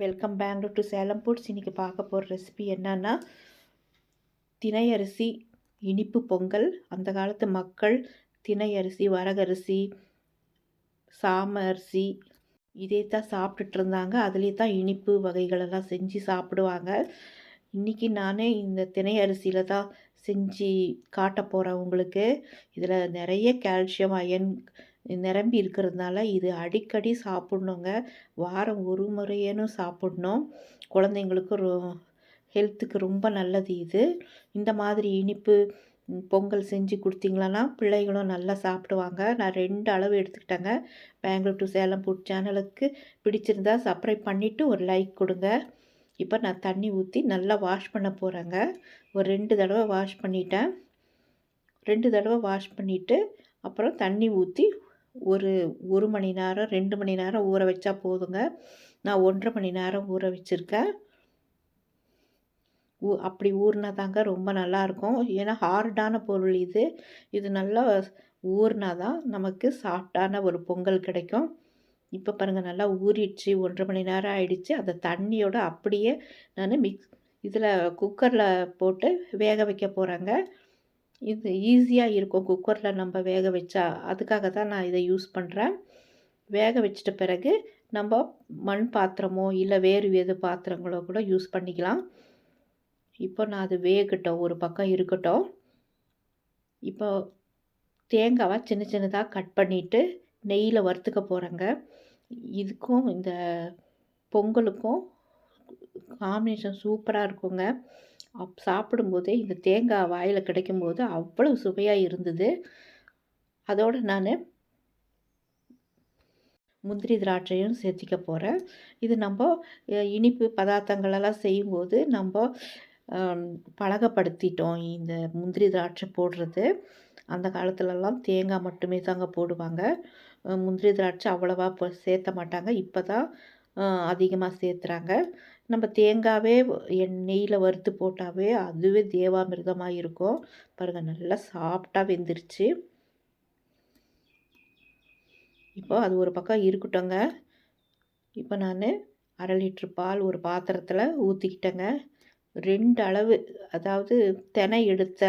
Welcome Bangalore to Salem foods இன்றைக்கி பார்க்க போகிற ரெசிபி என்னன்னா தினை அரிசி இனிப்பு பொங்கல் அந்த காலத்து மக்கள் தினை அரிசி வரகரிசி சாம அரிசி இதே தான் சாப்பிட்டுட்டு இருந்தாங்க. அதுலேயே தான் இனிப்பு வகைகளெல்லாம் செஞ்சு சாப்பிடுவாங்க. இன்றைக்கி நானே இந்த தினை அரிசியில் தான் செஞ்சு காட்ட போகிறேன் உங்களுக்கு. இதில் நிறைய கால்சியம் அயன் நிரம்பி இருக்கிறதுனால இது அடிக்கடி சாப்பிட்ணுங்க. வாரம் ஒரு முறையேனும் சாப்பிட்ணும். குழந்தைங்களுக்கு ரொ ஹெல்த்துக்கு ரொம்ப நல்லது இது. இந்த மாதிரி இனிப்பு பொங்கல் செஞ்சு கொடுத்தீங்களன்னா பிள்ளைகளும் நல்லா சாப்பிடுவாங்க. நான் ரெண்டு அளவு எடுத்துக்கிட்டேங்க. பெங்களூர் டு சேலம் ஃபுட் சேனலுக்கு பிடிச்சிருந்தா சப்ஸ்கிரைப் பண்ணிவிட்டு ஒரு லைக் கொடுங்க. இப்போ நான் தண்ணி ஊற்றி நல்லா வாஷ் பண்ண போகிறேங்க ஒரு ரெண்டு தடவை வாஷ் பண்ணிட்டேன். ரெண்டு தடவை வாஷ் பண்ணிவிட்டு அப்புறம் தண்ணி ஊற்றி ஒரு ஒரு மணி நேரம் ரெண்டு மணி நேரம் ஊற வச்சா போதுங்க. நான் ஒன்றரை மணி நேரம் ஊற வச்சுருக்கேன். ஊ அப்படி ஊறினா தாங்க ரொம்ப நல்லாயிருக்கும் ஏன்னா ஹார்டான பொருள் இது. இது நல்லா ஊறினா தான் நமக்கு சாஃப்டான ஒரு பொங்கல் கிடைக்கும். இப்போ பாருங்கள் நல்லா ஊறிடுச்சு ஒன்றரை மணி நேரம் ஆயிடுச்சு. அந்த தண்ணியோட அப்படியே நான் மிக்ஸ் இதில் குக்கரில் போட்டு வேக வைக்க போகிறேங்க இது ஈஸியாக இருக்கும் குக்கரில் நம்ம வேக வச்சா. அதுக்காக தான் நான் இதை யூஸ் பண்ணுறேன் வேக வச்சிட்ட பிறகு நம்ம மண் பாத்திரமோ இல்லை வேறு எது பாத்திரங்களோ கூட யூஸ் பண்ணிக்கலாம். இப்போ நான் அது வேகட்டும். ஒரு பக்கம் இருக்கட்டும். இப்போ தேங்காவை சின்ன சின்னதாக கட் பண்ணிவிட்டு நெய்யில் வறுத்துக்க போகிறேங்க இதுக்கும் இந்த பொங்கலுக்கும் காம்பினேஷன் சூப்பராக இருக்குங்க. அப் சாப்பிடும்போதே இந்த தேங்காய் வாயில் கிடைக்கும்போது அவ்வளோ சுவையாக இருந்தது. அதோடு நான் முந்திரி திராட்சையும் சேர்த்திக்க போகிறேன் இது நம்ம இனிப்பு பதார்த்தங்களெல்லாம் செய்யும்போது நம்ம பழகப்படுத்திட்டோம் இந்த முந்திரி திராட்சை போடுறது. அந்த காலத்துலலாம் தேங்காய் மட்டுமே தாங்க போடுவாங்க. முந்திரி திராட்சை அவ்வளோவா சேர்த்த மாட்டாங்க. இப்போ தான் அதிகமாக சேர்த்துறாங்க நம்ம தேங்காவே எண்ணெயில் வறுத்து போட்டாவே அதுவே தேவாமிர்தமாக இருக்கும். பாருங்கள் நல்லா சாஃப்டாக வெந்துருச்சு. இப்போ அது ஒரு பக்கம் இருக்கட்டும்ங்க. இப்போ நான் அரை லிட்ரு பால் ஒரு பாத்திரத்தில் ஊற்றிக்கிட்டேங்க ரெண்டு அளவு அதாவது தினை எடுத்த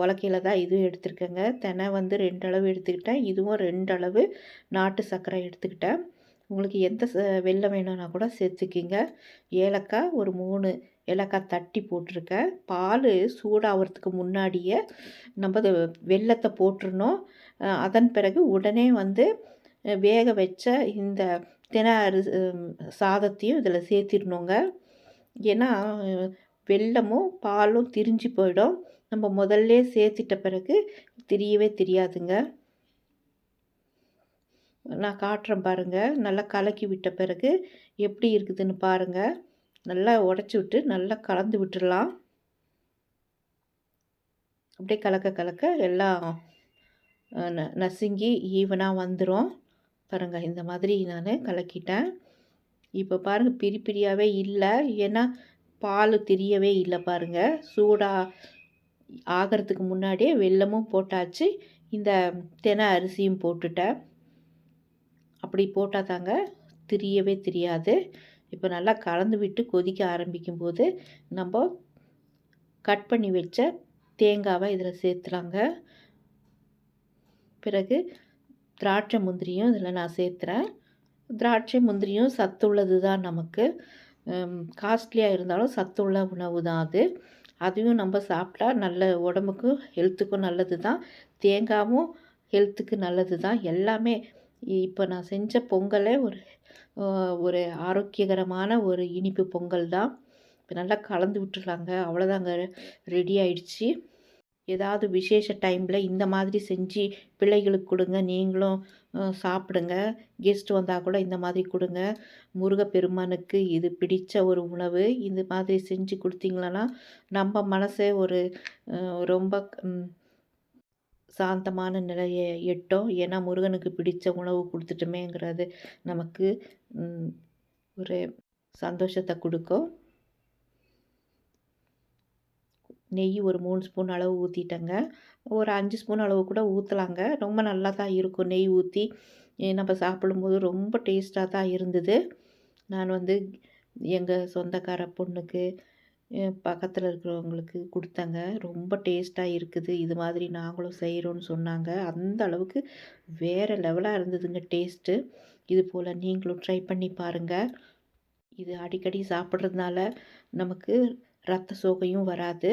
உலக்கையில் தான் இதுவும் எடுத்திருக்கேங்க. தினை வந்து ரெண்டு அளவு எடுத்துக்கிட்டேன். இதுவும் ரெண்டு அளவு நாட்டு சர்க்கரை எடுத்துக்கிட்டேன். உங்களுக்கு எந்த வெள்ளம் வேணும்னா கூட சேர்த்துக்கிங்க. ஏலக்காய் ஒரு மூணு ஏலக்காய் தட்டி போட்டிருக்கேன் பால் சூடாகிறதுக்கு முன்னாடியே நம்ம வெள்ளத்தை போட்டுருணும் அதன் பிறகு உடனே வந்து வேக வச்ச இந்த தின அரி சாதத்தையும் இதில் சேர்த்திடணுங்க. ஏன்னா வெள்ளமும் பாலும் திரிஞ்சு போயிடும். நம்ம முதல்ல சேர்த்திட்ட பிறகு தெரியவே தெரியாதுங்க. நான் காட்டுறேன் பாருங்கள் நல்லா கலக்கி விட்ட பிறகு எப்படி இருக்குதுன்னு பாருங்கள் நல்லா உடச்சி விட்டு நல்லா கலந்து விட்டுடலாம். அப்படியே கலக்க கலக்க எல்லாம் நசுங்கி ஈவனாக வந்துடும் பாருங்கள் இந்த மாதிரி நான் கலக்கிட்டேன். இப்போ பாருங்கள் பிரி பிரியாகவே இல்லை. ஏன்னா பால் தெரியவே இல்லை பாருங்கள் சூடாக ஆகிறதுக்கு முன்னாடியே வெல்லமும் போட்டாச்சு. இந்த தெனை அரிசியும் போட்டுட்டேன். அப்படி போட்டால் தாங்க திரியவே தெரியாது. இப்போ நல்லா கலந்து விட்டு கொதிக்க ஆரம்பிக்கும் போது நம்ம கட் பண்ணி வச்ச தேங்காவை இதில் சேர்த்துலாங்க. பிறகு திராட்சை முந்திரியும் இதில் நான் சேர்த்துறேன். திராட்சை முந்திரியும் சத்துள்ளது தான் நமக்கு காஸ்ட்லியாக இருந்தாலும் சத்துள்ள உணவு தான் அது. அதையும் நம்ம சாப்பிட்டா நல்ல உடம்புக்கும் ஹெல்த்துக்கும் நல்லது தான் தேங்காவும் ஹெல்த்துக்கு நல்லது தான் எல்லாமே இப்போ நான் செஞ்ச பொங்கலே ஒரு ஒரு ஆரோக்கியகரமான ஒரு இனிப்பு பொங்கல் தான். இப்போ நல்லா கலந்து விட்டுருலாங்க அவ்வளோதாங்க. ரெடி ஆயிடுச்சு. ஏதாவது விசேஷ டைமில் இந்த மாதிரி செஞ்சு பிள்ளைகளுக்கு கொடுங்க. நீங்களும் சாப்பிடுங்க. கெஸ்ட் வந்தால் கூட இந்த மாதிரி கொடுங்க. முருகப்பெருமானுக்கு இது பிடித்த ஒரு உணவு. இந்த மாதிரி செஞ்சு கொடுத்தீங்களன்னா நம்ம மனசே ஒரு ரொம்ப சாந்தமான நிலையை எட்டும். ஏன்னா முருகனுக்கு பிடித்த உணவு கொடுத்துட்டோமேங்கிறது நமக்கு ஒரு சந்தோஷத்தை கொடுக்கும். நெய் ஒரு மூணு ஸ்பூன் அளவு ஊற்றிட்டேங்க ஒரு அஞ்சு ஸ்பூன் அளவு கூட ஊற்றலாங்க ரொம்ப நல்லா தான் இருக்கும் நெய் ஊற்றி நம்ம சாப்பிடும்போது ரொம்ப டேஸ்ட்டாக தான் இருந்தது. நான் வந்து எங்கள் சொந்தக்கார பொண்ணுக்கு பக்கத்தில் இருக்கிறவங்களுக்கு கொடுத்தேங்க. ரொம்ப டேஸ்ட்டாக இருக்குது. இது மாதிரி நாங்களும் செய்கிறோன்னு சொன்னாங்க. அந்த அளவுக்கு வேறு லெவலாக இருந்ததுங்க டேஸ்ட்டு. இது போல் நீங்களும் ட்ரை பண்ணி பாருங்கள் இது அடிக்கடி சாப்பிட்றதுனால நமக்கு ரத்த சோகையும் வராது.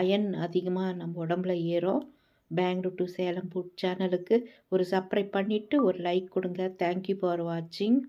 அயன் அதிகமாக நம்ம உடம்புல ஏறும். பெங்களூர் டு சேலம் ஃபுட் சேனலுக்கு ஒரு சப்ஸ்கிரைப் பண்ணிவிட்டு ஒரு லைக் கொடுங்க. தேங்க்யூ ஃபார் வாட்சிங்